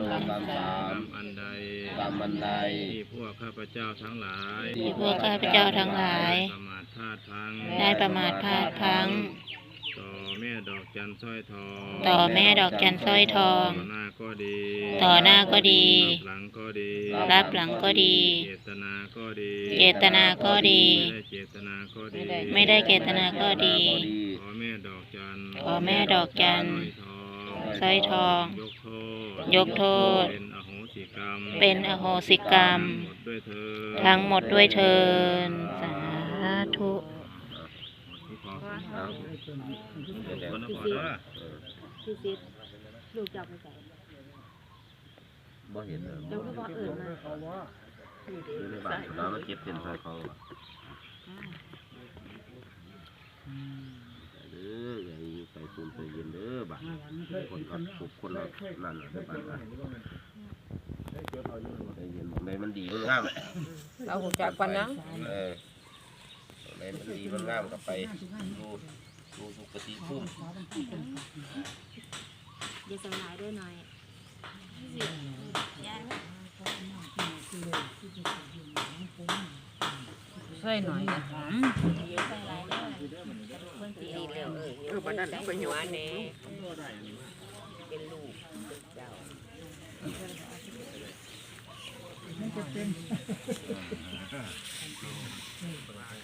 โลกรรมสากรมรมอันใดกรรมอันใดที่พวกข้าพเจ้าทั้งหลายที่ที่พวกข้าพเจ้าทั้งหลาย ประมาทพลาดพลังได้ประมาทพลาดพลั้ง ต่อแม่ดอกจันทร์สร้อยทองต่อแม่ดอกจันทร์สร้อยทอง ต่อหน้าก็ดีต่อหน้าก็ดี รับหลังก็ดีรับหลังก็ดี เจตนาก็ดีเจตนาก็ดี ไม่ได้เจตนาก็ดีไม่ได้เจตนาก็ดีขอแม่ดอกจันทร์ขอแม่ดอกจันทร์ สร้อยทองสร้อยทอง ยกโทษยกโทษเป็นอโหสิกรรมเป็นอโหสิกรรม ทั้งหมดด้วยเธอทั้งหมดด้วยเทินสาธุที่ขอเอาเดี๋ยวเดี๋ยวคนละขอเด้อพี่ซิดลูกจับไปใส่บ่เห็นเลยเดี๋ยวก็บอกอื่นมาอยู่ในบ้านเรามาเก็บเป็นซอยเขาว่ะเด้ออย่าอยู่ไปซูมไปเย็นเด้อบ้าน คนละปลุกคนละนั่นน่ะเด้อบ้านนะใจเย็นในมันดีมันงามเราหูจักกันนะเออในมันดีมันงามกับไปดูดูปกติพุ่มอย่าใส่หลายด้วยหน่อย ใส่หน่อยนะหอมเออบัดนั้นไปหยวนนี่เป็นลูกเจ้าเ